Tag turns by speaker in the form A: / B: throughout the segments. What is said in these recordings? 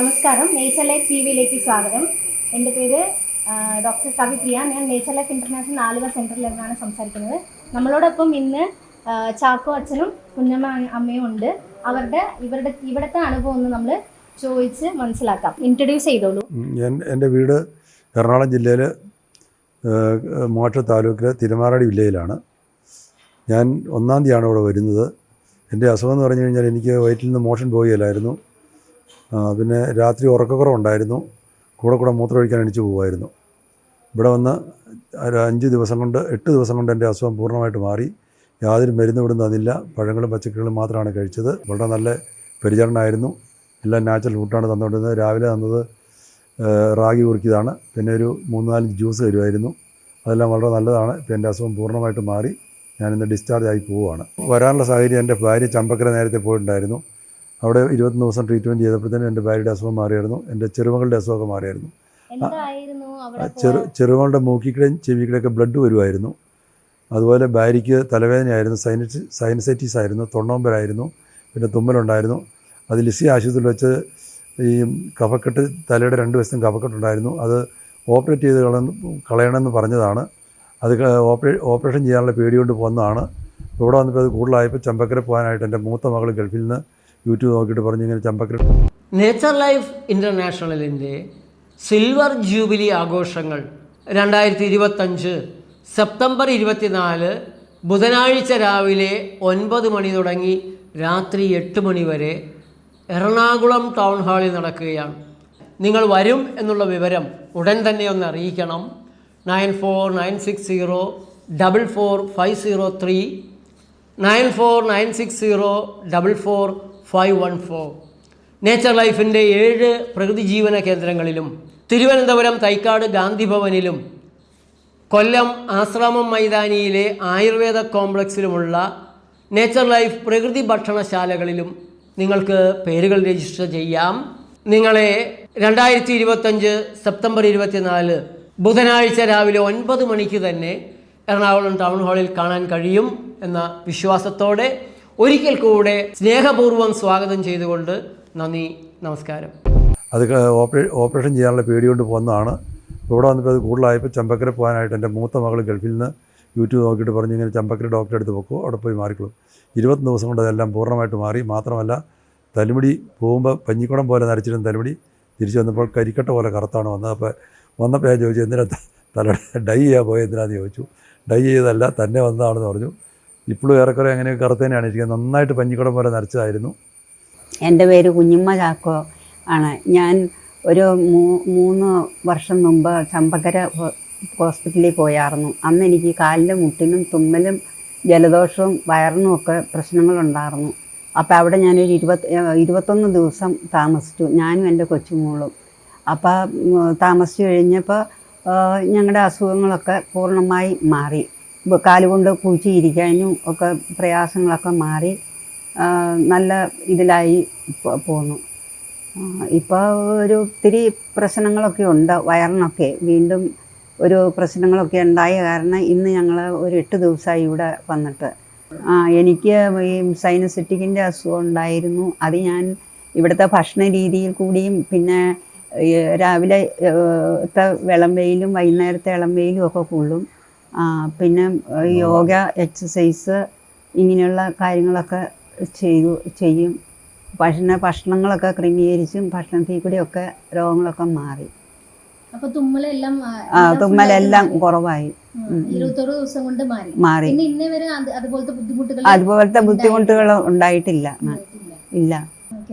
A: നമസ്കാരം. Nature life T വിയിലേക്ക് സ്വാഗതം. എന്റെ പേര് ഡോക്ടർ കവിപ്രിയ. ഞാൻ നേച്ചർ ലൈഫ് ഇന്റർനാഷണൽ ആലുവ സെന്ററിൽ നിന്നാണ് സംസാരിക്കുന്നത്. നമ്മളോടൊപ്പം ഇന്ന് ചാക്കോ അച്ഛനും കുഞ്ഞമ്മ അമ്മയും ഉണ്ട്. അവരുടെ ഇവരുടെ ഇവിടുത്തെ അനുഭവം ഒന്ന് നമ്മൾ ചോദിച്ച് മനസ്സിലാക്കാം. ഇൻട്രൊഡ്യൂസ് ചെയ്തോളൂ.
B: ഞാൻ എന്റെ വീട് എറണാകുളം ജില്ലയിൽ മോട്ട താലൂക്കിലെ തിരുമാറാടി വില്ലേജിലാണ് ഞാൻ ഒന്നാം തീയതിയാണ് ഇവിടെ വരുന്നത്. എന്റെ അസുഖം എന്ന് പറഞ്ഞു കഴിഞ്ഞാൽ എനിക്ക് വയറ്റിൽ നിന്ന് മോഷൻ പോവുകയില്ലായിരുന്നു. പിന്നെ രാത്രി ഉറക്കക്കുറവുണ്ടായിരുന്നു. കൂടെ കൂടെ മൂത്രമൊഴിക്കാൻ എണിച്ച് പോകുമായിരുന്നു ഇവിടെ വന്ന് ഒരു അഞ്ച് ദിവസം കൊണ്ട് എട്ട് ദിവസം കൊണ്ട് എന്റെ അസുഖം പൂർണമായിട്ട് മാറി. യാതൊരു മരുന്നും ഇവിടെ തന്നില്ല. പഴങ്ങളും പച്ചക്കറികളും മാത്രമാണ് കഴിച്ചത്. വളരെ നല്ല പരിചരണമായിരുന്നു എല്ലാം നാച്ചുറൽ ഫുഡാണ് തന്നുകൊണ്ടിരുന്നത്. രാവിലെ തന്നത് റാഗി കുറുക്കിയതാണ്. പിന്നെ ഒരു മൂന്നാൽ ജ്യൂസ് തരുമായിരുന്നു. അതെല്ലാം വളരെ നല്ലതാണ്. ഇപ്പോൾ എന്റെ അസുഖം പൂർണമായിട്ട് മാറി. ഞാനിന്ന് ഡിസ്ചാർജ് ആയി പോവുകയാണ്. വരാനുള്ള സാഹചര്യം എന്റെ ഭാര്യ ചമ്പക്കര നേരത്തെ പോയിട്ടുണ്ടായിരുന്നു. അവിടെ ഇരുപത്തൊന്ന് ദിവസം ട്രീറ്റ്മെന്റ് ചെയ്തപ്പോഴത്തേനും എന്റെ ഭാര്യയുടെ അസുഖം മാറിയായിരുന്നു. എന്റെ ചെറുമകളുടെ അസുഖമൊക്കെ മാറിയായിരുന്നു. ചെറു ചെറുമകളുടെ മൂക്കിക്കിടയും ചെവിക്കിടയൊക്കെ ബ്ലഡ് വരുമായിരുന്നു. അതുപോലെ ഭാര്യയ്ക്ക് തലവേദനയായിരുന്നു. സൈനസ് സൈനസൈറ്റീസ് ആയിരുന്നു. തൊണ്ണോമ്പരായിരുന്നു പിന്നെ തുമ്മലുണ്ടായിരുന്നു. അത് ലിസി ആശുപത്രിയിൽ വെച്ച് ഈ കഫക്കെട്ട് തലയുടെ രണ്ട് വശത്തും കഫക്കെട്ടുണ്ടായിരുന്നു. അത് ഓപ്പറേറ്റ് ചെയ്ത് കളന്ന് കളയണമെന്ന് പറഞ്ഞതാണ്. അത് ഓപ്പറേ ഓപ്പറേഷൻ ചെയ്യാനുള്ള പേടി കൊണ്ട് പോന്നതാണ്. ഇവിടെ വന്നപ്പോൾ അത് കൂടുതലായപ്പോൾ ചമ്പക്കര പോകാനായിട്ട് എന്റെ മൂത്ത മകൾ ഗൾഫിൽ നിന്ന് യൂട്യൂബ് നോക്കിയിട്ട് പറഞ്ഞു ഇങ്ങനെ ചമ്പക്കര
C: നേച്ചർ ലൈഫ് ഇന്റർനാഷണലിന്റെ സിൽവർ ജൂബിലി ആഘോഷങ്ങൾ രണ്ടായിരത്തി ഇരുപത്തഞ്ച് സെപ്റ്റംബർ ഇരുപത്തിനാല് ബുധനാഴ്ച രാവിലെ ഒൻപത് മണി തുടങ്ങി രാത്രി എട്ട് മണി വരെ എറണാകുളം ടൗൺ ഹാളിൽ നടക്കുകയാണ്. നിങ്ങൾ വരും എന്നുള്ള വിവരം ഉടൻ തന്നെ ഒന്ന് അറിയിക്കണം. Nine four nine six zero double four five zero three nine four nine six zero double four five one four. Nature ലൈഫിന്റെ ഏഴ് പ്രകൃതി ജീവന കേന്ദ്രങ്ങളിലും തിരുവനന്തപുരം തൈക്കാട് ഗാന്ധി ഭവനിലും കൊല്ലം ആശ്രാമം മൈതാനിയിലെ ആയുർവേദ കോംപ്ലക്സിലുമുള്ള നേച്ചർ ലൈഫ് പ്രകൃതി ഭക്ഷണശാലകളിലും നിങ്ങൾക്ക് പേരുകൾ രജിസ്റ്റർ ചെയ്യാം. നിങ്ങളെ രണ്ടായിരത്തി ഇരുപത്തഞ്ച് സെപ്റ്റംബർ ഇരുപത്തിനാല് ബുധനാഴ്ച രാവിലെ ഒൻപത് മണിക്ക് തന്നെ എറണാകുളം ടൗൺ ഹാളിൽ കാണാൻ കഴിയും എന്ന വിശ്വാസത്തോടെ ഒരിക്കൽ കൂടെ സ്നേഹപൂർവം സ്വാഗതം ചെയ്തുകൊണ്ട് നന്ദി നമസ്കാരം.
B: അത് ഓപ്പറേഷൻ ചെയ്യാനുള്ള പേടി കൊണ്ട് പോകുന്നതാണ് ഇവിടെ വന്നപ്പോൾ അത് കൂടുതലായപ്പോൾ ചമ്പക്കര പോകാനായിട്ട് എന്റെ മൂത്ത മകൾ ഗൾഫിൽ നിന്ന് യൂട്യൂബ് നോക്കിയിട്ട് പറഞ്ഞു ഇങ്ങനെ ചമ്പക്കര ഡോക്ടറെ അടുത്ത് പൊക്കോ അവിടെ പോയി മാറിക്കോളും. ഇരുപത്തി ദിവസം കൊണ്ട് അതെല്ലാം പൂർണമായിട്ട് മാറി. മാത്രമല്ല തലമുടി പോകുമ്പോൾ പഞ്ഞിക്കുടം പോലെ നരച്ചിരുന്ന തലമുടി തിരിച്ചു വന്നപ്പോൾ കരിക്കട്ട പോലെ കറുത്താണ് വന്നത്. അപ്പോൾ വന്നപ്പോൾ ഞാൻ ചോദിച്ചു എന്തിനാ തല ഡൈ ചെയ്യാൻ പോയത് എന്തിനാന്ന് ചോദിച്ചു. ഡൈ ചെയ്തതല്ല തന്നെ വന്നതാണെന്ന് പറഞ്ഞു. ഇപ്പോഴും ഏറെക്കുറെ അങ്ങനെ കറുത്തേനെയാണ് ഇരിക്കുന്നത്. നന്നായിട്ട് പഞ്ഞിക്കുടം പോലെ നരച്ചതായിരുന്നു.
D: എന്റെ പേര് കുഞ്ഞുമ്മ ചാക്കോ ആണ്. ഞാൻ ഒരു മൂന്ന് വർഷം മുമ്പ് ചമ്പക്കര ഹോസ്പിറ്റലിൽ പോയായിരുന്നു അന്ന് എനിക്ക് കാലിന്റെ മുട്ടിനും തുമ്മലും ജലദോഷവും വയറിനും ഒക്കെ പ്രശ്നങ്ങളുണ്ടായിരുന്നു അപ്പോൾ അവിടെ ഞാനൊരു ഇരുപത്തി ഇരുപത്തൊന്ന് ദിവസം താമസിച്ചു. ഞാനും എന്റെ കൊച്ചുമോളും. അപ്പോൾ താമസിച്ചു കഴിഞ്ഞപ്പോൾ ഞങ്ങളുടെ അസുഖങ്ങളൊക്കെ പൂർണമായി മാറി. കാലുകൊണ്ട് കുഴിച്ചിരിക്കാനും ഒക്കെ പ്രയാസങ്ങളൊക്കെ മാറി നല്ല ഇതിലായി പോന്നു. ഇപ്പോൾ ഒരു ഒത്തിരി പ്രശ്നങ്ങളൊക്കെ ഉണ്ട് വയറിനൊക്കെ. വീണ്ടും ഒരു പ്രശ്നങ്ങളൊക്കെ ഉണ്ടായ കാരണം ഇന്ന് ഞങ്ങൾ ഒരു എട്ട് ദിവസമായി ഇവിടെ വന്നിട്ട്. ആ എനിക്ക് ഈ സൈനസിറ്റിക്കിന്റെ അസുഖം ഉണ്ടായിരുന്നു. അത് ഞാൻ ഇവിടുത്തെ ഭക്ഷണ രീതിയിൽ കൂടിയും പിന്നെ ഈ രാവിലെ ഏഹ്, ത്തെ വെള്ളം വെയിലും വൈകുന്നേരത്തെ ഇളം വെയിലും ഒക്കെ കൊള്ളും. പിന്നെ യോഗ എക്സസൈസ് ഇങ്ങനെയുള്ള കാര്യങ്ങളൊക്കെ ചെയ്തു ചെയ്യും. ഭക്ഷണ ഭക്ഷണങ്ങളൊക്കെ ക്രമീകരിച്ചും ഭക്ഷണത്തിൽ കൂടിയൊക്കെ രോഗങ്ങളൊക്കെ മാറി.
A: അപ്പൊ തുമ്മലെല്ലാം ആ,
D: ആ തുമ്മലെല്ലാം കുറവായി.
A: മാറി. അതുപോലത്തെ ബുദ്ധിമുട്ടുകൾ
D: ഉണ്ടായിട്ടില്ല.
A: ഉണ്ടായിട്ടില്ല.
D: ഇല്ല.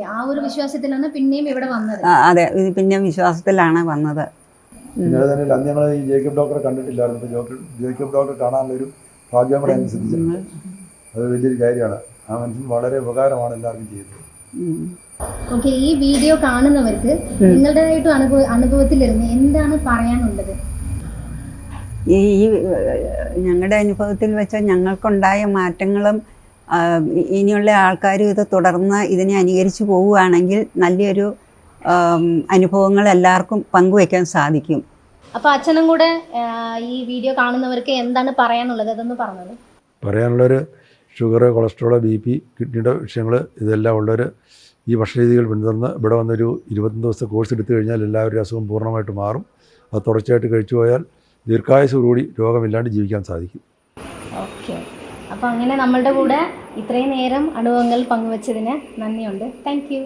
A: ആ ഒരു വിശ്വാസത്തിലാണ് പിന്നെയും ഇവിടെ വന്നത്.
D: അതെ ഇത് പിന്നെ വിശ്വാസത്തിലാണ് വന്നത്.
B: അത് തന്നെ അന്ന് ഞങ്ങൾ ഈ ജേക്കബ് ഡോക്ടറെ കണ്ടിട്ടില്ലായിരുന്നു. ഇപ്പോൾ ജോക്കബ് ജേക്കബ് ഡോക്ടറെ കാണാനുള്ള ഒരു ഭാഗ്യം കൂടെ ഞങ്ങൾക്ക് സിദ്ധിച്ചിട്ടുണ്ട്. അത് വലിയൊരു കാര്യമാണ്. ആ മനുഷ്യൻ വളരെ ഉപകാരമാണ് എല്ലാവർക്കും ചെയ്തത്
D: ഉം.
A: ഓക്കെ ഈ വീഡിയോ കാണുന്നവർക്ക് നിങ്ങളുടേതായിട്ട് അനുഭവ അനുഭവത്തിലിരുന്ന് എന്താണ് പറയാനുള്ളത്?
D: ഈ ഞങ്ങളുടെ അനുഭവത്തിൽ വെച്ച ഞങ്ങൾക്കുണ്ടായ മാറ്റങ്ങളും ഇനിയുള്ള ആൾക്കാരും ഇത് തുടർന്ന് ഇതിനെ അനുകരിച്ച് പോവുകയാണെങ്കിൽ നല്ലൊരു അനുഭവങ്ങൾ എല്ലാവർക്കും പങ്കുവയ്ക്കാൻ സാധിക്കും.
A: അപ്പൊ അച്ഛനും കൂടെ ഈ വീഡിയോ കാണുന്നവർക്ക് എന്താണ് പറയാനുള്ളത്? അതൊന്ന് പറഞ്ഞത്
B: പറയാനുള്ളൊരു ഷുഗർ കൊളസ്ട്രോൾ ബി പി കിഡ്നിയുടെ വിഷയങ്ങൾ ഇതെല്ലാം ഉള്ളവർ ഈ ഭക്ഷണരീതികൾ പിന്തുടർന്ന് ഇവിടെ വന്നൊരു ഇരുപത്തൊന്ന് ദിവസത്തെ കോഴ്സ് എടുത്തു കഴിഞ്ഞാൽ എല്ലാവരും അസുഖം പൂർണമായിട്ട് മാറും. അത് തുടർച്ചയായിട്ട് കഴിച്ചു പോയാൽ ദീർഘായുസോടുകൂടി രോഗമില്ലാണ്ട് ജീവിക്കാൻ സാധിക്കും.
A: ഓക്കെ. അപ്പോൾ അങ്ങനെ നമ്മളുടെ കൂടെ ഇത്രയും നേരം അനുഭവങ്ങൾ പങ്കുവച്ചതിന് നന്ദിയുണ്ട്. Thank you.